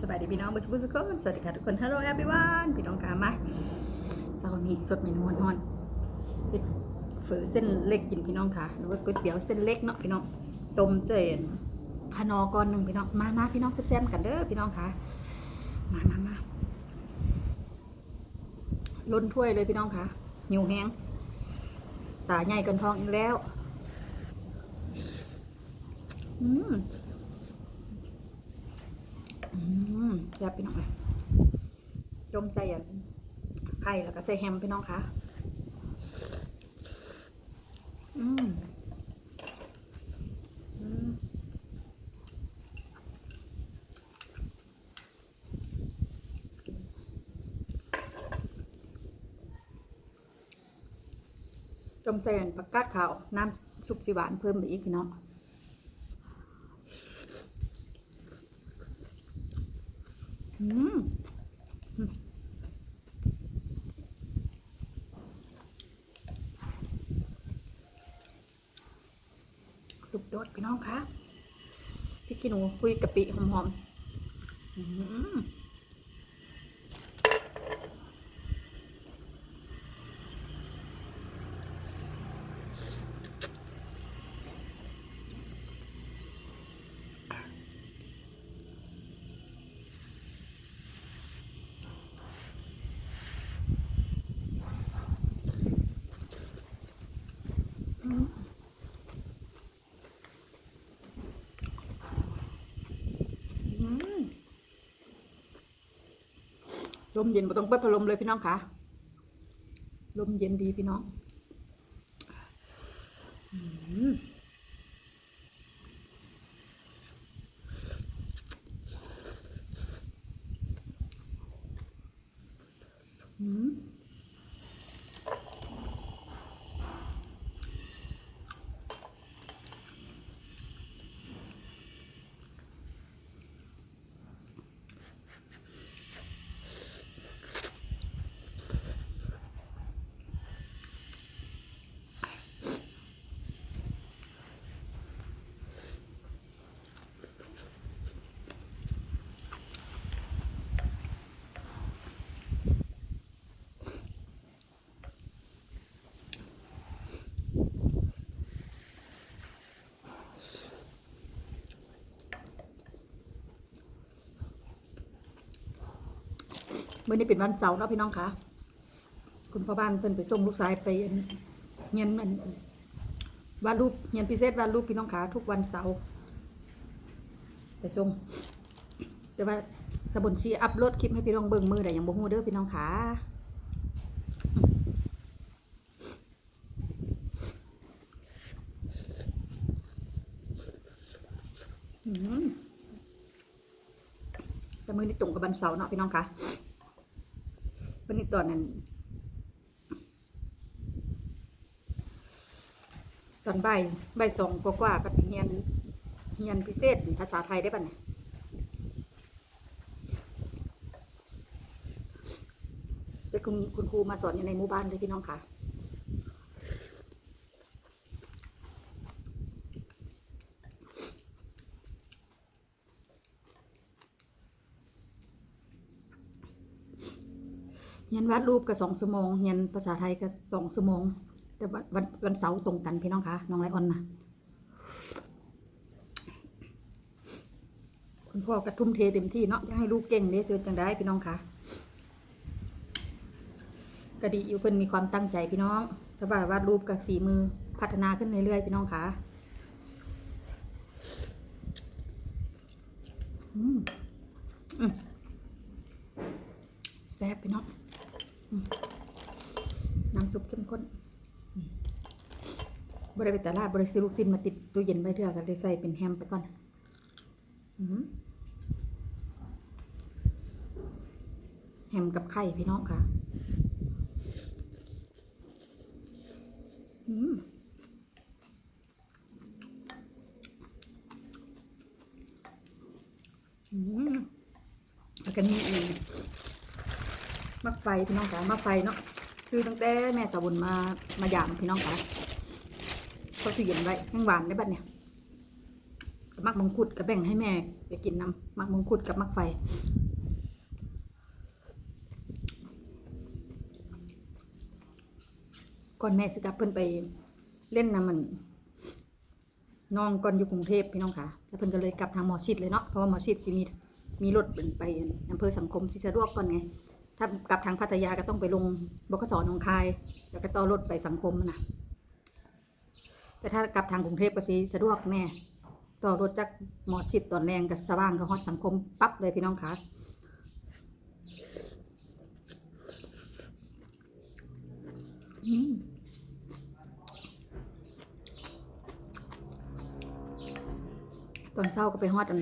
สบายดีพี่น้องบุษบุษกนสวัสดีค่ะทุกคน Hello everyone พี่น้องกามาเช้านี้สดเมนูนอนเฮ็ดเฝอเส้นเล็กกินพี่น้องค่ะหรือว่าก๋วยเตี๋ยวเส้นเล็กเนาะพี่น้องต้มเจนขนอก้อนหนึ่งพี่น้องมามาพี่น้องแซ่บๆกันเด้อพี่น้องค่ะมามามาล้นถ้วยเลยพี่น้องค่ะหิวแห้งตาใหญ่กันทองอีกแล้วอืม อืมแซ่บพี่น้องเลยจมใส่อันไข่แล้วก็ใส่แฮมพี่น้องคะอืมจมใส่อันผักกาดขาวน้ำซุปสีหวานเพิ่มไปอีกพี่น้อง อืม ลูกโดดพี่น้องคะพี่กินหนูคุยกะปิหอมๆอืมอืม ลมเย็นบ่ต้องเปิดพัดลมเลยพี่น้องคะลมเย็นดีพี่น้อง อืมอืม เมื่อนี้เป็นวันเสาร์เนาะพี่น้องคะคุณพ่อบ้านเพิ่นไปส่งลูกชายไปเงียนมันวาดรูปเงียนพิเศษวาดรูปพี่น้องคะทุกวันเสาร์ไปส่งแต่ว่าสบุนชีอัพโหลดคลิปให้พี่น้องเบิ่งมือแต่ยังบ่ฮู้เด้อพี่น้องคะแต่มือนี้ตรงกับวันเสาร์เนาะพี่น้องคะ วันนี้ตอนนั้น ตอนใบใบสองกว่าๆก็เฮียนเฮียนพิเศษภาษาไทยได้ป่ะเนี่ยเป็นคุณคุณครูมาสอนอยู่ในหมู่บ้านเลยพี่น้องค่ะ เรียนวาดรูปก็สองชั่วโมงเรียนภาษาไทยก็สองชั่วโมง แต่วันวันวันเสาร์ตรงกันพี่น้องคะน้องไรออนนะคุณพ่อกระทุ่มเทเต็มที่เนาะจะให้ลูกเก่งเด้เจอจังได้พี่น้องคะก็ดีอยู่เพิ่นมีความตั้งใจพี่น้องถ้าว่าวาดรูปกับฝีมือพัฒนาขึ้นเรื่อยๆพี่น้องคะอืมอืมแซ่บพี่น้อง ซุปเข้มข้นบริเวณตลาดบริซื้อลูกชิ้นมาติดตู้เย็นไว้เถอะกันเลยใส่เป็นแฮมไปก่อนอแฮมกับไข่พี่น้องค่ะอืมอืมแล้วก็นี่มักไฟพี่น้องค่ะมักไฟเนาะ ซื้อตั้งแต่แม่สาวบุญมา มาหยามพี่น้องค่ะเขาสิเย็นไว้ยังหวานได้บัดเนี่ยมักมังคุดก็แบ่งให้แม่ไปกินน้ำมักมงคุดกับมักไฟก่อนแม่จะกลับเพิ่นไปเล่นน้ำมันน้องก่อนอยู่กรุงเทพพี่น้องค่ะ แล้วเพิ่นก็เลยกลับทางหมอชิดเลยเนาะ เพราะว่าหมอชิดสิมีมีรถเป็นไปอำเภอสังคมสิสะดวกก่อนไง ถ้ากลับทางพัทยาก็ต้องไปลงบกสหนองคาย แล้วก็ต่อรถไปสังคมนะแต่ถ้ากลับทางกรุงเทพก็สิสะดวกแน่ต่อรถจากหมอชิดตอนแรงกับสว่างก็ฮอดสังคมปั๊บเลยพี่น้องค่ะอืมตอนเช้าก็ไปฮอดอัน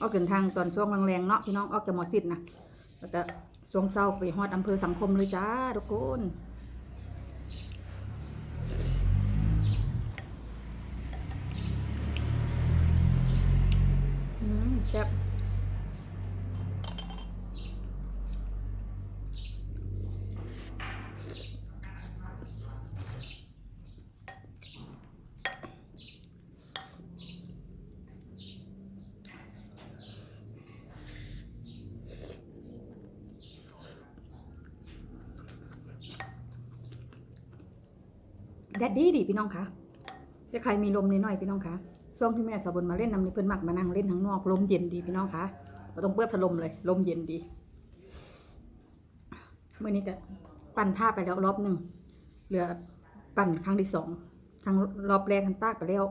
ออกเดินทางตอนช่วงแรงๆเนาะพี่น้องออกจากหมอสิทธ์นะแล้วก็ ช่วงเศร้าไปฮอดอำเภอสังคมเลยจ้าทุกคนอืมแซ่บ แดดดีดีพี่น้องคะจะใครมีลมนิดหน่อยพี่น้องคะช่วงที่แม่สาวบนมาเล่นน้ำนี่เพิ่นมักมานั่งเล่นข้างนอกลมเย็นดีพี่น้องคะเราต้องเปิดพัดลมเลย ลมเย็นดีเมื่อนี้ก็ปั่นผ้าไปแล้วรอบหนึ่งเหลือปั่นครั้งที่สองทางรอบแรกทันตากไปแล้ว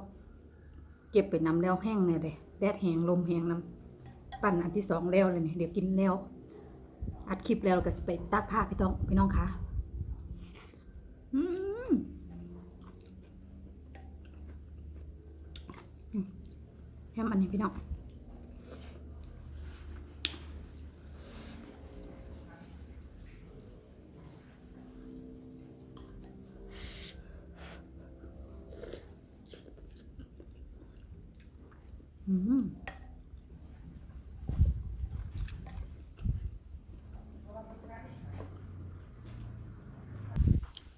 เก็บไปน้ำแล้วแห้งเนี่ยเลยแดดแห้งลมแห้งน้ำปั่นอันที่สองแล้วเลยเนี่ยเดี๋ยวกินแล้วอัดคลิปแล้วก็จะไปตากผ้าพี่ต้องพี่น้องคะอืม แฮมอันนี้พี่น้องอืม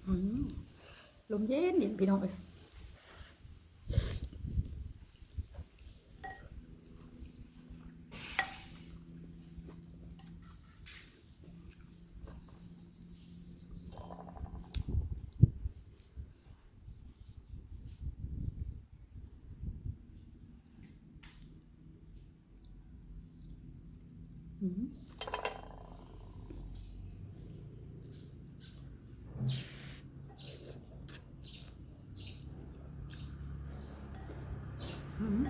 อืมลมเย็นเย็นพี่น้องเอ้ย อืมอืม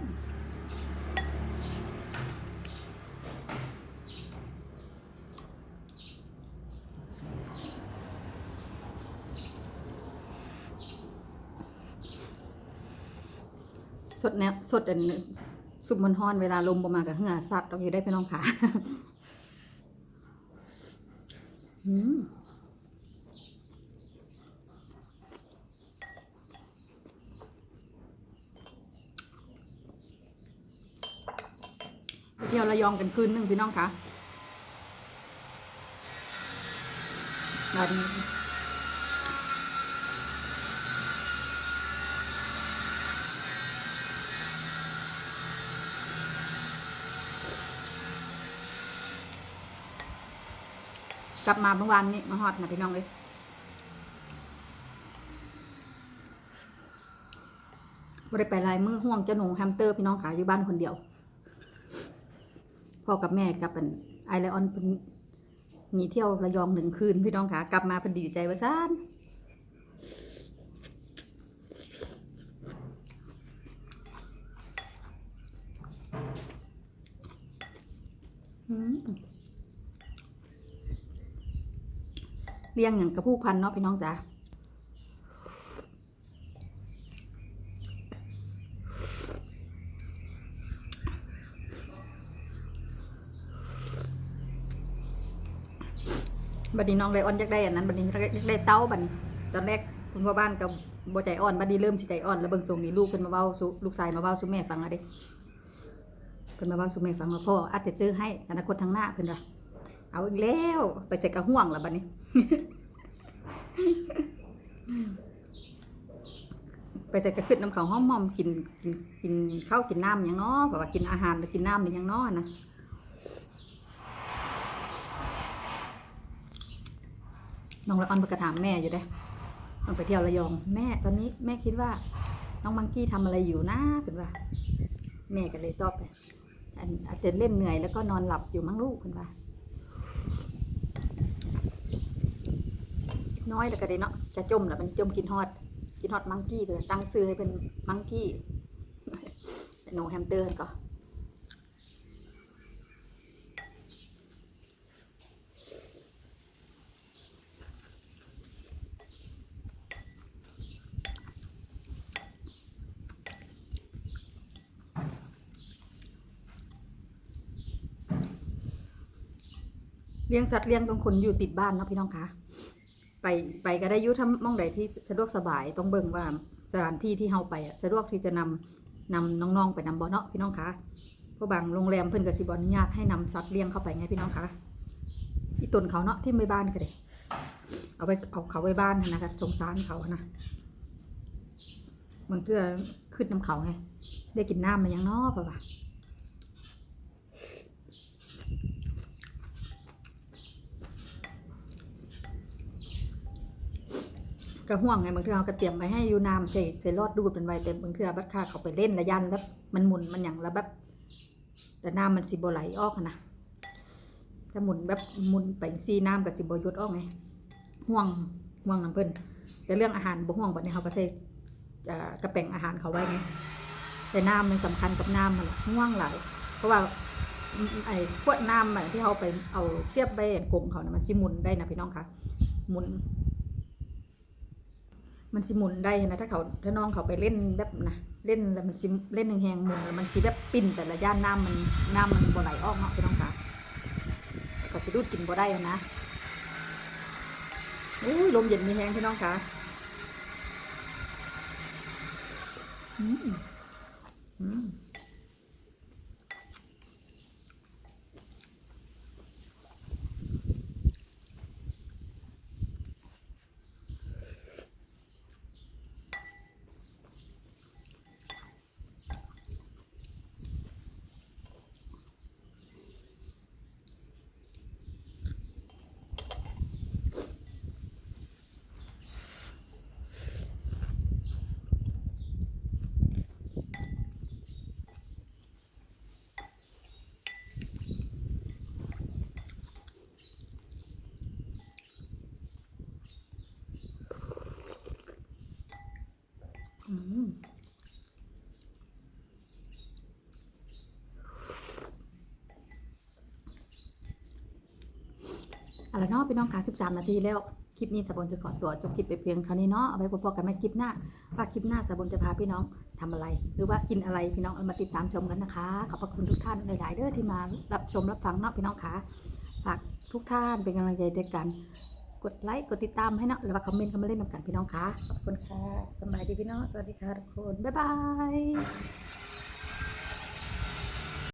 สดแนวสดอันสุปมันฮ้อนเวลาลมประมาณกับเหงื่อสัตว์ต้องอยู่ได้พี่น้องค่ะอืมเที่ยวระยองกันคืนนึงพี่น้องคะวัน กลับมาเมื่อวานนี้มาฮอดนะพี่น้องเลยบ่ได้ไปลายมือห่วงเจ้าหนูแฮมสเตอร์พี่น้องขาอยู่บ้านคนเดียว พ่อกับแม่กับเป็นไอไลออนเป็นหนีเที่ยวระยองหนึ่งคืนพี่น้องขากลับมาเป็นดีใจว่าซ่านอืม เลี้ยงอย่างกระพู้พันเนาะพี่น้องจ๋าบัดนี้น้องไลออนอยากได้อันนั้นบัดนี้อยากได้เต้าบัดนี้ตอนแรกคุณพ่อบ้านกับบ่ใจอ่อนบัดนี้เริ่มสิใจอ่อนแล้วเบิ่งทรงนี้ลูกเพิ่นมาเว้าลูกชายมาเว้าสู่แม่ฟังอะเด้เพิ่นมาเว้าสู่แม่ฟังว่าพ่ออาจจะเจอให้อนาคตทางหน้าเพิ่นว่า เอาอีกแล้วไปใส่กระห่วงละบัดนี้ ไปใส่กระขึ้นน้ำเขาห้อมมอมกินกินกินข้าวกินน้ำอย่างน้อแบบว่ากินอาหารกินน้ำอย่างน้อนะน้องละออนไปกระถามแม่อยู่เด้ตอนไปเที่ยวระยอง แม่ตอนนี้แม่คิดว่า น้องมังกี้ทำอะไรอยู่นะเป็นว่า แม่ก็เลยตอบไปอาจจะเล่นเหนื่อยแล้วก็นอนหลับอยู่มั้งลูกเป็นว่า น้อยแล้วก็ได้เนาะจะจมแล้วมันจมกินฮอด กินฮอดมังกี้เลยตั้งซื้อให้เป็นมังกี้โนแฮมเตอร์ก็เลี้ยงสัตว์เลี้ยงต้องคนอยู่ติดบ้านเนาะพี่น้องคะ ไปไปก็ได้ยุทำมองใดที่สะดวกสบายต้องเบิ่งว่าสถานที่ที่เฮาไปอะสะดวกที่จะนำนำน้องๆไปนำบ่เนาะพี่น้องคะเพราะบางโรงแรมเพิ่นก็สิบ่อนุญาตให้นำสัตว์เลี้ยงเข้าไปไงพี่น้องคะที่ตนเขาเนาะที่ไม่บ้านก็ได้เอาไปเอาเขาไว้บ้านนะคะสงสารเขานะมันเพื่อขึ้นน้ำเขาไงได้กินน้ำมันยังนอป่ะวะ กระห่วงไงบางเทื่อเขาก็เตรียมไปให้อยู่น้ำใส่ใส่รอดดูดเป็นไวเต็มบางเทือบัดค่าเขาไปเล่นระยันแบบมันหมุนมันอย่างแล้วแบบแต่น้ำมันสิบไหลออกอะนะถ้าหมุนแบบหมุนไปซีน้ำกับสิบยดออกไงห่วงห่วงน้ำเพิ่นแต่เรื่องอาหารบ่ห่วงบัดนี้เขาก็ใส่เอ่อกระแป่งอาหารเขาไว้ไงแต่น้ำมันสำคัญกับน้ำมันล่ะห่วงหลายเพราะว่าไอ้ขวดน้ำที่เขาไปเอาเสียบไปกลมเขานะมันสิมุนได้นะพี่น้องคะหมุน มันสิหมุนได้นะถ้าเขาถ้าน้องเขาไปเล่นแบบนะเล่นแล้วมันสิเล่นแหงๆหมุนแล้วมันสิแบบปิ่นแต่ละย่านน้ำมันน้ำมันบ่ไหลออกเนาะพี่น้องคะก็สิดูดกินบ่ได้นะอุ้ยลมเย็นมีแหงพี่น้องคะอืมอืมอืม อะไรเนาะพี่น้องคะ13 นาทีแล้ว คลิปนี้สะบนจะขอตัวจบคลิปไปเพียงเท่านี้เนาะเอาไว้พบกันใหม่คลิปหน้า ว่าคลิปหน้าสะบนจะพาพี่น้องทำอะไร หรือว่ากินอะไรพี่น้องเอามาติดตามชมกันนะคะ ขอบพระคุณทุกท่านหลายๆเด้อที่มารับชมรับฟังเนาะพี่น้องคะฝากทุกท่านเป็นกำลังใจด้วยกัน กดไลค์กดติดตามให้เนาะหรือว่าคอมเมนต์เข้ามาเล่นนำกันพี่น้องคะขอบคุณค่ะสบายดีพี่น้องสวัสดีค่ะทุกคนบ๊ายบาย